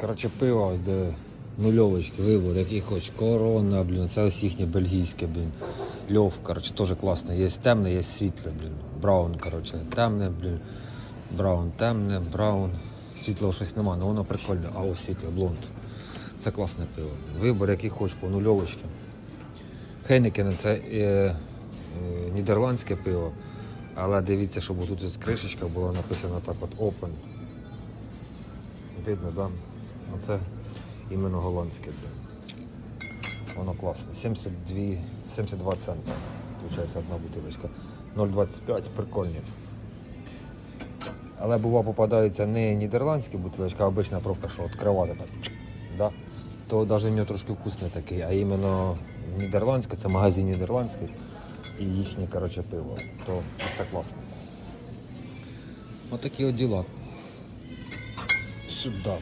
Коротше, пиво, ось де нульовочки, вибор, який хоч. Корона, блін, це ось їхнє бельгійське, блін. Льов, коротше, теж класне. Є темне, є світле, блін. Браун, коротше, темне, блін. Браун, темне, браун. Світлого щось нема, але воно прикольне. А ось світле, блонд. Це класне пиво. Вибор, який хоч по нульовочки. Хейнекен це е, е, нідерландське пиво. Але дивіться, щоб тут кришечка була написана так от Open. Видно, да? Оце іменно голландське. Воно класне. 72, 72 цента. Получається одна бутилочка. 0,25, прикольні. Але бува попадається не нідерландська бутилочка, а обична пробка, що відкривати так. Да? То навіть в нього трошки вкусний такий, а іменно нідерландське, це магазин нідерландський і їхнє коротше, пиво. То це класно. Отакі от діла. Сюди.